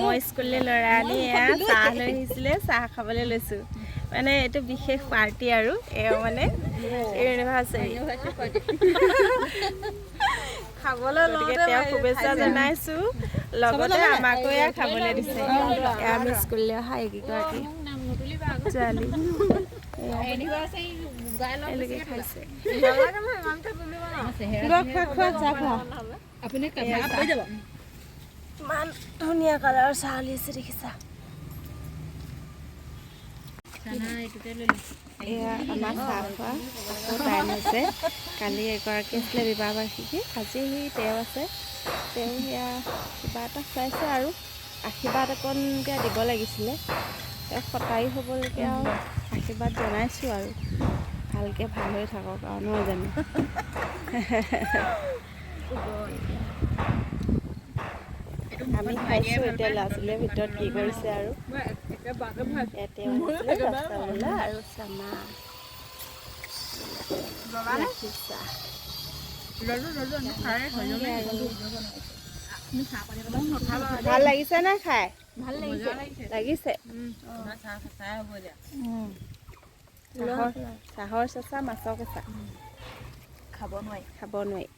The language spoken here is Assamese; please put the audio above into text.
মই স্কুললৈ ল'ৰা আনি এয়া চাহ লৈ আহিছিলে চাহ খাবলৈ লৈছোঁ। মানে এইটো বিশেষ পাৰ্টি আৰু এওঁ মানে ইউনিভাৰ্চিটি খাবলৈ গতিকে তেওঁ শুভেচ্ছা জনাইছোঁ। লগতে আমাকো এয়া খাবলৈ দিছে। এয়া আমি স্কুললৈ অহা এইকেইগৰাকী ছোৱালী। খাইছে। খোৱা খোৱা চাহ খোৱা। আপুনি যাব। ইমান ধুনীয়া কালাৰৰ চাহ উলিয়াইছে দেখিছা। এয়া আমাৰ চাহ খোৱা আকৌ টাইম হৈছে। কালি এগৰাকী আছিলে বিবাহ বাৰ্ষিকী আজি সি তেওঁ আছে। তেওঁ সেয়া কিবা এটা খুৱাইছে আৰু আশীৰ্বাদ অকণকৈ দিব লাগিছিলে। তেওঁ সতায়ো হ'বলৈকে আৰু আশীৰ্বাদ জনাইছোঁ আৰু। ভালকৈ ভালো হৈ থাকক আৰু নহয় জানো? আমি খাইছোঁ এতিয়া ল'ৰা ছোৱালীৰ ভিতৰত কি কৰিছে আৰু? ইয়াতে ৰসগোল্লা আৰু চানা ভাল লাগিছে নে খাই? ভাল লাগিছে। চাহৰ চেঁচা মাছৰ কেঁচা। খাব নোৱাৰি। খাব নোৱাৰি।